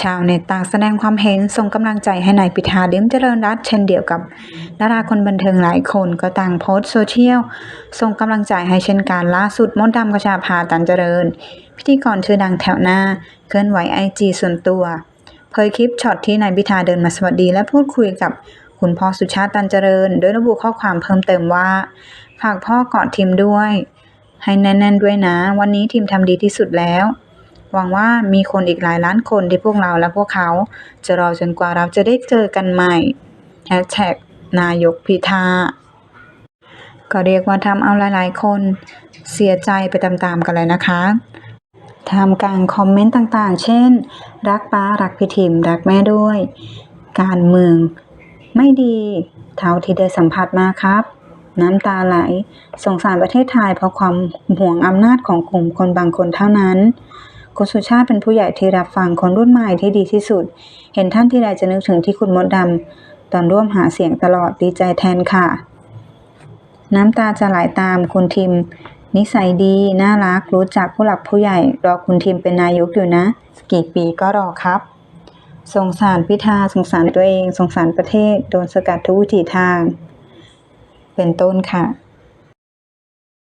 ชาวเน็ตต่างแสดงความเห็นส่งกำลังใจให้นายพิธาเลิ้มเจริญรัตเช่นเดียวกับดาราคนบันเทิงหลายคนก็ต่างโพสต์โซเชียลส่งกำลังใจให้เช่นกันล่าสุดมดดำกระชาพาตันเจริญ พิธีกรชื่อดังแถวหน้า เคลื่อนไหวไอจีส่วนตัว เผยคลิปช็อตที่นายพิธาเดินมาสวัสดีและพูดคุยกับคุณพ่อสุชาติตันเจริญ โดยระบุข้อความเพิ่มเติมว่า ฝากพ่อกอดทีมด้วย ให้แน่นๆด้วยนะ วันนี้ทีมทำดีที่สุดแล้ว หวังว่ามีคนอีกหลายล้านคนที่พวกเราและพวกเขา จะรอจนกว่าเราจะได้เจอกันใหม่แฮชแท็กนายกพิธาก็เรียกว่าทำเอาหลายๆ คนเสียใจไปตามๆกันเลยนะคะทำกลางคอมเมนต์ต่างๆ เช่น รักป้ารักพี่ทิมรักแม่ด้วย การเมืองไม่ดี เท่าที่ได้สัมผัสมาครับ น้ำตาไหล สงสารประเทศไทยเพราะความห่วงอำนาจของกลุ่มคนบางคนเท่านั้น คุณสุชาติเป็นผู้ใหญ่ที่รับฟังคนรุ่นใหม่ที่ดีที่สุด เห็นท่านที่ใดจะนึกถึงที่คุณมดดำตอนร่วมหาเสียงตลอดดีใจแทนค่ะ น้ำตาจะไหลตามคุณทิม นิสัยดี น่ารักรู้จักผู้หลักผู้ใหญ่ รอคุณทิมเป็นนายกอยู่นะ กี่ปีก็รอครับ สงสารพิธาสงสารตัวเอง สงสารประเทศ โดนสกัดทุกวิถีทาง เป็นต้นค่ะ